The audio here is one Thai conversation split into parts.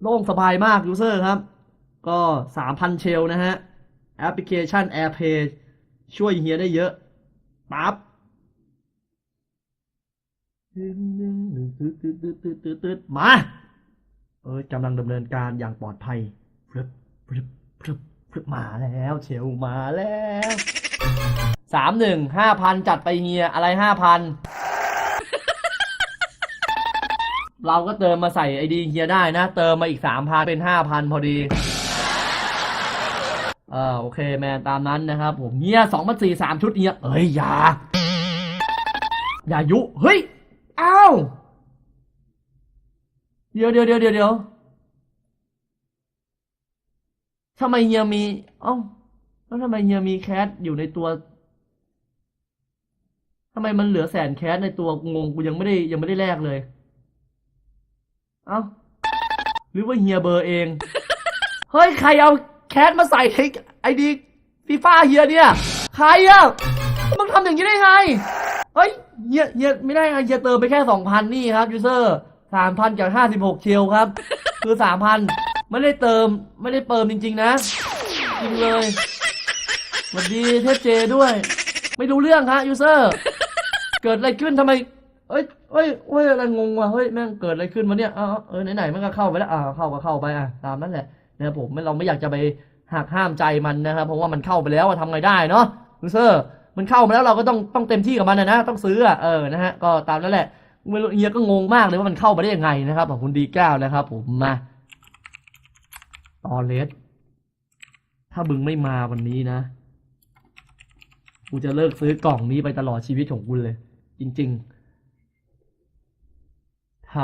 โล่งสบายมากยูเซอร์ครับ ก็สามพันเชลนะฮะ แอปพลิเคชัน AirPay ช่วยเฮียได้เยอะปั๊บมา เอ้ยกำลังดำเนินการอย่างปลอดภัยพรึบพรึบพรึบพรึบมาแล้ว เชลมาแล้วสามหนึ่งห้าพันจัดไปเฮียอะไรห้าพัน เราก็เติมมาใส่ไอดีเฮียได้นะ เติมมาอีกสามพันเป็นห้าพันพอดีเออโอเคแมนตามนั้นนะครับ ผมเฮียสองพันสี่สามชุดเฮียเอ้ยอย่าอย่ายุ เฮ้ยอ้าวเดี๋ยวเดี๋ยวเดี๋ยวเดี๋ยวเดี๋ยวทำไมเฮียมี เอ้าแล้วทำไมเฮียมีแคสอยู่ในตัวทำไมมันเหลือแสนแคสในตัวงงกูยังไม่ได้ยังไม่ได้แลกเลย เอ้าหรือว่าเฮียเบอร์เอง เฮ้ย ใครเอาแคสมาใส่ในไอดีฟีฟ่าเฮียเนี่ย ใครอะมึงทำอย่างนี้ได้ไง เฮ้ยเฮียเฮียไม่ได้ไงเฮียเติมไปแค่สองพันนี่ครับยูเซอร์สามพันกับห้าสิบหกเชลครับ คือสามพันไม่ได้เติมไม่ได้เติมจริง ๆ นะ จริงเลยสวัสดีเทพเจด้วย ไม่รู้เรื่องฮะยูเซอร์ เกิดอะไรขึ้นทำไม เอ้ยเอ้ยเอ้ยอะไรงงวะเฮ้ยแม่งเกิดอะไรขึ้นวะเนี่ยเอาเอาเออไหนๆมันก็เข้าไปแล้วอ่าเข้าก็เข้าไปอะตามนั้นแหละนะครับผมเราไม่อยากจะไปหักห้ามใจมันนะครับเพราะว่ามันเข้าไปแล้วอะทำไงได้เนาะยูเซอร์มันเข้ามาแล้วเราก็ต้องต้องเต็มที่กับมันนะนะต้องซื้ออะเออนะฮะก็ตามนั้นแหละไม่รู้เฮียก็งงมากเลยว่ามันเข้ามาได้ยังไงนะครับขอบคุณดีเก้านะครับ ผมมาตอเลสถ้าบึงไม่มาวันนี้นะกูจะเลิกซื้อกล่องนี้ไปตลอดชีวิตของกูเลย จริง ๆ ท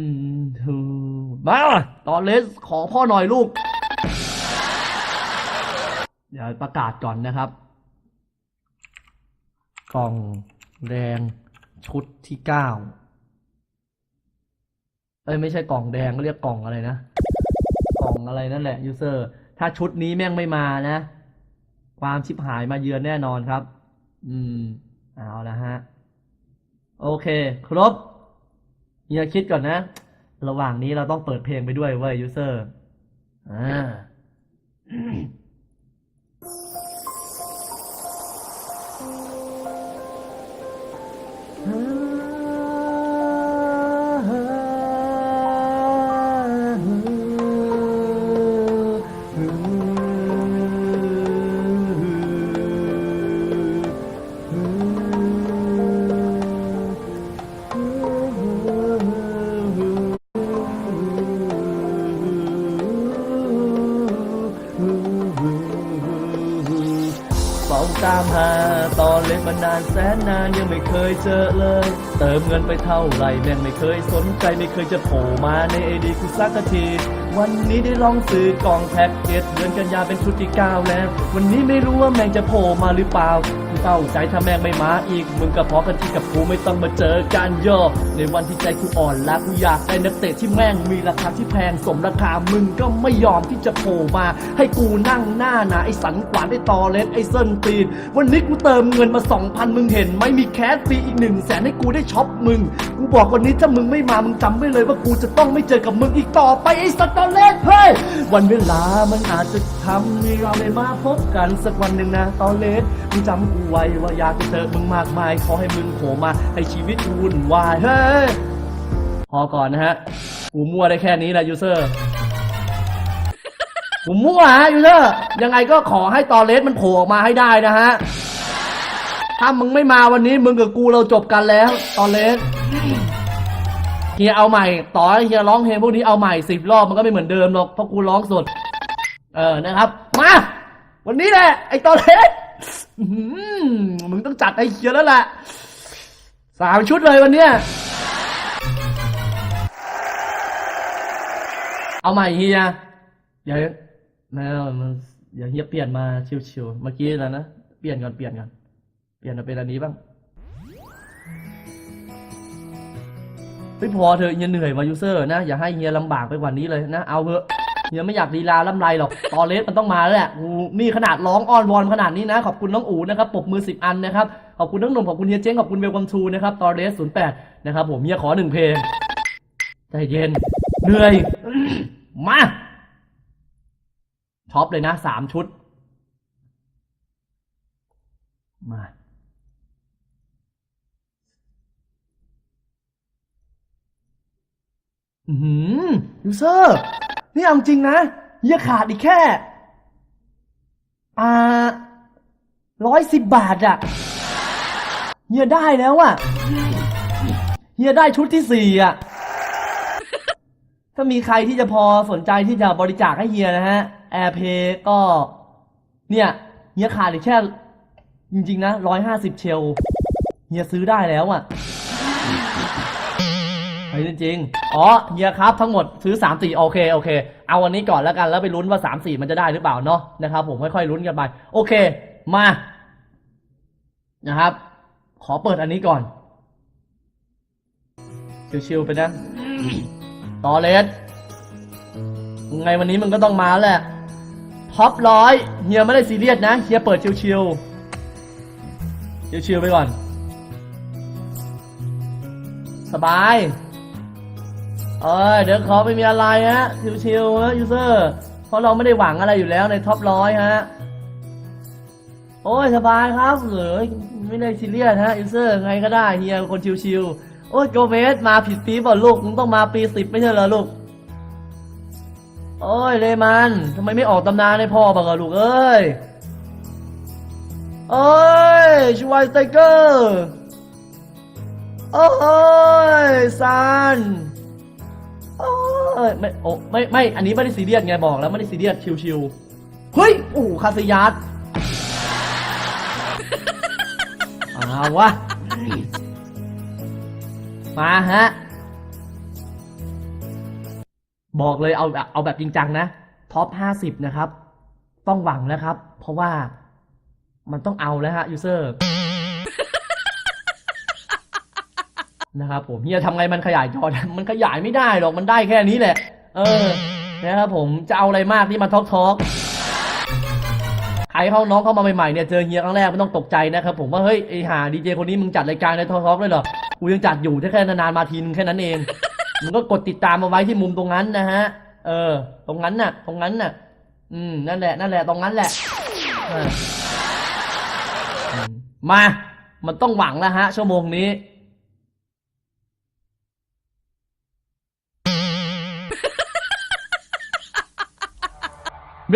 ำทูมาตอนเลสขอพ่อหน่อยลูก เดี๋ยวประกาศก่อนนะครับ กล่องแดงชุดที่เก้าเอ้ยไม่ใช่กล่องแดงก็เรียกกล่องอะไรนะ กล่องอะไรนั่นแหละยูเซอร์ ถ้าชุดนี้แม่งไม่มานะ ความชิบหายมาเยือนแน่นอนครับ อืม เอาละฮะ โอเค ครบ เฮียคิดก่อนนะ ระหว่างนี้เราต้องเปิดเพลงไปด้วยเว้ยยูเซอร์ อ่า มานานแสนนานยังไม่เคยเจอเลย เติมเงินไปเท่าไหร่แม่งไม่เคยสนใจไม่เคยจะโผล่มาในไอดีกูสักที วันนี้ได้ลองซื้อกล่องแพ็กเกจเดือนกันยาเป็นชุดที่เก้าแล้ว วันนี้ไม่รู้ว่าแม่งจะโผล่มาหรือเปล่า เศร้าใจถ้าแม่งไม่มาอีก มึงก็พอกันที่กับกูไม่ต้องมาเจอกันย่อในวันที่ใจกูอ่อนล้ากูอยากได้นักเตะที่แม่งมีราคาที่แพงสมราคามึงก็ไม่ยอมที่จะโผล่มา ให้กูนั่งหน้าหนาไอ้สันขวานไอ้ตอเล็ดไอ้เส้นตีน วันนี้กูเติมเงินมา 2,000 มึงเห็นไหมมีแคสฟรีอีกหนึ่งแสนให้กูได้ช็อปมึง กูบอกวันนี้ถ้ามึงไม่มามึงจำไว้เลยว่ากูจะต้องไม่เจอกับมึงอีกต่อไปไอ้สตอเล็ดเฮ้ยวันเวลามันอาจจะทำให้เราได้มาพบกันสักวันหนึ่งนะตอเล็ดมึงจำกูไว้ว่าอยากจะเจอมึงมากมาย ขอให้มึงโผล่มาให้ชีวิตวุ่นวายเฮ้ยพอก่อนนะฮะกูมั่วได้แค่นี้แหละยูเซอร์ผมมั่วฮะยูเซอร์ยังไงก็ขอให้ตอเลสมันโผล่ออกมาให้ได้นะฮะ ถ้ามึงไม่มาวันนี้มึงกับกูเราจบกันแล้ว ตอเลสเฮียเอาใหม่ ต่อเฮียร้องเพลงพวกนี้เอาใหม่สิบรอบมันก็ไม่เหมือนเดิมหรอกเพราะกูร้องสด เออนะครับ มา วันนี้แหละไอ้ตอเลส อื้อหือมึงต้องจัดให้เฮียแล้วแหละสามชุดเลยวันเนี้ยเอาใหม่เฮียอย่าไม่เอามันอย่าเฮียเปลี่ยนมาชิวๆเมื่อกี้แล้วนะเปลี่ยนก่อนเปลี่ยนก่อนเปลี่ยนมาเป็นอันนี้บ้างไม่พอเธอเฮียเหนื่อยมายูเซอร์นะอย่าให้เฮียลำบากไปกว่านี้เลยนะเอาเถอะ เฮียไม่อยากลีลาล่ำไรหรอกตอเลสมันต้องมาแล้วแหละนี่ขนาดร้องอ้อนวอนขนาดนี้นะ ขอบคุณน้องอูนะครับปบมือสิบอันนะครับ ขอบคุณน้องหนุ่มขอบคุณเฮียเจ๊งขอบคุณเวลคัมทูนะครับตอเลสศูนย์แปดนะครับผมเฮียขอหนึ่งเพลงใจเย็นเหนื่อยมาท็อปเลยนะสามชุด มาอือหือยูเซอร์ นี่เอาจริงนะเฮียขาดอีกแค่ อ่าร้อยสิบบาทอะเฮียได้แล้วอะเฮียได้ชุดที่สี่อะถ้ามีใครที่จะพอสนใจที่จะบริจาคให้เฮียนะฮะ AirPay ก็ เนี่ยเฮียขาดอีกแค่ จริง ๆ นะร้อยห้าสิบเชลเฮียซื้อได้แล้วอะ ฮ้ยจริงๆอ๋อเฮียครับทั้งหมดซื้อสามสี่โอเคโอเค เอาวันนี้ก่อนแล้วกันแล้วไปลุ้นว่าสามสี่มันจะได้หรือเปล่าเนาะนะครับ ผมค่อยๆลุ้นกันไป โอเค มา นะครับ ขอเปิดอันนี้ก่อนชิวๆไปนะต่อเลสไงวันนี้มันก็ต้องมาแหละท็อปร้อยเฮียไม่ได้ซีเรียสนะเฮียเปิดชิวๆชิวๆไปก่อน สบาย เออเดี๋ยวขอไม่มีอะไรฮะชิวๆนะยูเซอร์เพราะเราไม่ได้หวังอะไรอยู่แล้วในท็อปร้อยฮะโอ้ยสบายครับเหลือไม่ได้ซีเรียสฮะยูเซอร์ไงก็ได้เฮียคนชิวๆโอ้ยโกเมสมาผิดปีเปล่ลูกมึงต้องมาปีสิบไม่ใช่เหรอลูกโอ้ยเลมันทำไมไม่ออกตำนานให้พ่อบ้างอะลูกเอ้ยโอ้ยชวายสไตเกอร์โอ้ยซัน เอ้ยไม่โอ้ไม่ไม่อันนี้ไม่ได้ซีเรียสไงบอกแล้วไม่ได้ซีเรียสชิวๆเฮ้ยโอ้โหคาสยัสเอาวะมาฮะ บอกเลยเอาเอาแบบจริงจังนะ ท็อปห้าสิบนะครับ ต้องหวังแล้วครับ เพราะว่ามันต้องเอาแล้วฮะยูเซอร์ นะครับผมเฮียทำไงมันขยายจอมันขยายไม่ได้หรอกมันได้แค่นี้แหละ เออนะครับผมจะเอาอะไรมากที่มาทอกทอกใครเข้าน้องเข้ามาใหม่ๆเนี่ยเจอเฮียครั้งแรกไม่ต้องตกใจนะครับผมว่าเฮ้ยไอหาดีเจคนนี้มึงจัดรายการในทอกทอกเลยเหรอกูยังจัดอยู่แค่นานๆมาทีนึงแค่นั้นเองมึงก็กดติดตามมาไว้ที่มุมตรงนั้นนะฮะ เออ ตรงนั้นน่ะ ตรงนั้นน่ะ อืมนั่นแหละนั่นแหละตรงนั้นแหละมา มันต้องหวังแล้วฮะ ชั่วโมงนี้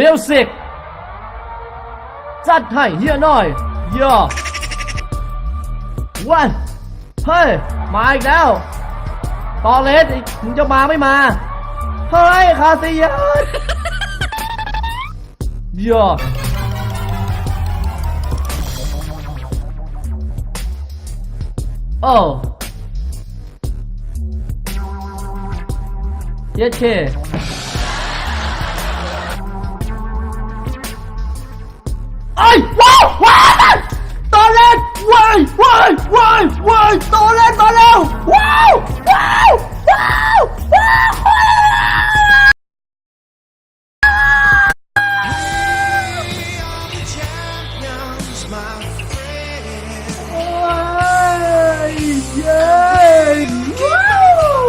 มิวสิกจัดให้เฮียหน่อยย่อวันเฮ้ย มาอีกแล้ว ตอเลสอีกมึงจะมาไม่มา เฮ้ย คาซิยัสย่อโอ้เย็ดเค ไอ้ยว้าวว้าวตอเลสว้ายว้ายว้ายว้ายตอเลสมาแล้วว้าวว้าวว้าวว้าว champions, my friend. โอ้ยเย้ว้าว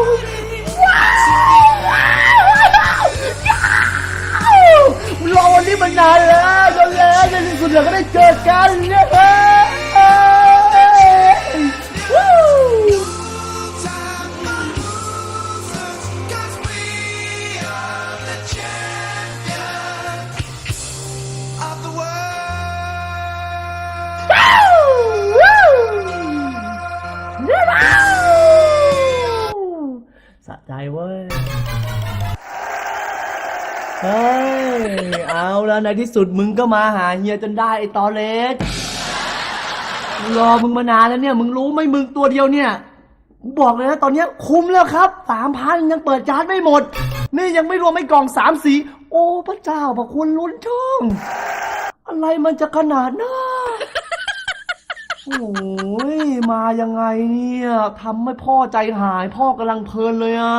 ว้าวว้าวรอวันนี้มานานแล้ว จนแล้ เอาแล้วในที่สุดมึงก็มาหาเฮียจนได้ไอ้ตอเลสรอมึงมานานแล้วเนี่ย มึงรู้ไหมมึงตัวเดียวเนี่ยกูบอกเลยนะตอนเนี้ยคุ้มแล้วครับสามพันยังเปิดจานไม่หมด นี่ยังไม่รวมไอ้กล่องสามสี โอ้พระเจ้าพระคุณลุ้นช่อง อะไรมันจะขนาดนั้นโอ้ยมายังไงเนี่ยทำให้พ่อใจหาย พ่อกำลังเพลินเลยอะ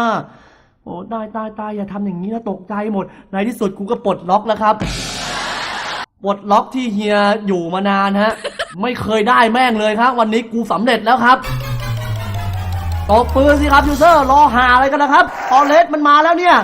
โอ้ตายตายตายอย่าทำอย่างนี้นะตกใจหมด ในที่สุดกูก็ปลดล็อกแล้วครับ ปลดล็อกที่เฮียอยู่มานานฮะ ไม่เคยได้แม่งเลยครับ วันนี้กูสำเร็จแล้วครับตบปืนสิครับยูเซอร์รอหาอะไรกันนะครับตอเลสมันมาแล้วเนี่ย